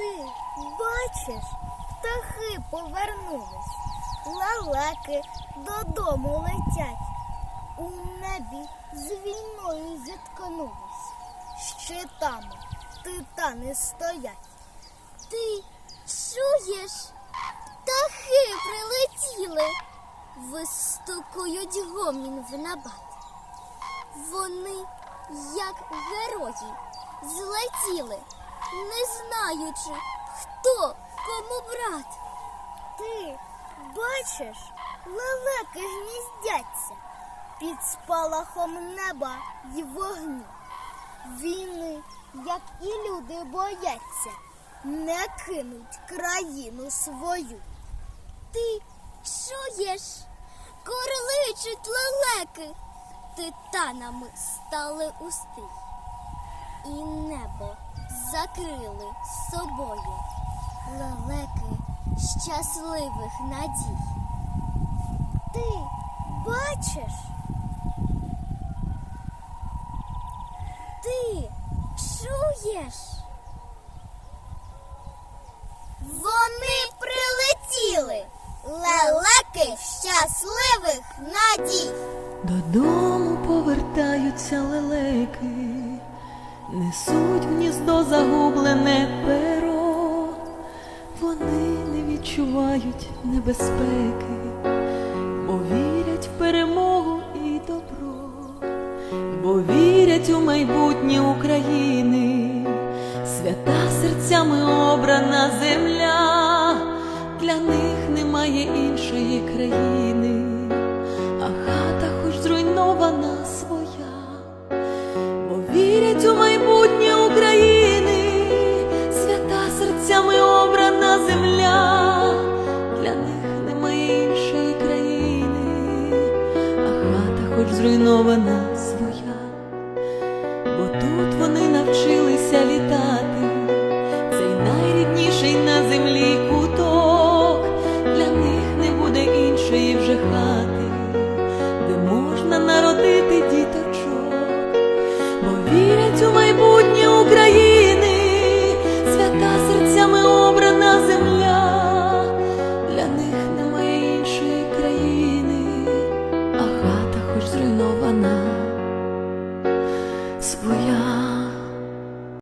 Ти бачиш, птахи повернулись, лелеки додому летять. У небі з війною зіткнулись, щитами титани стоять. Ти чуєш? Птахи прилетіли, вистукують гомін в набат. Вони, як герої, злетіли, не знаючи, хто кому брат. Ти бачиш, лелеки гніздяться під спалахом неба й вогню. Війни, як і люди бояться, не кинуть країну свою. Ти чуєш? Корличуть лелеки, титанами стали усти, і небо закрили собою лелеки щасливих надій. Ти бачиш? Ти чуєш? Вони прилетіли, лелеки щасливих надій. Додому повертаються лелеки, несуть гніздо загублене перо, вони не відчувають небезпеки, бо вірять в перемогу і добро, бо вірять у майбутнє України, свята серцями обрана земля, для них немає іншої країни зруйнована своя, бо тут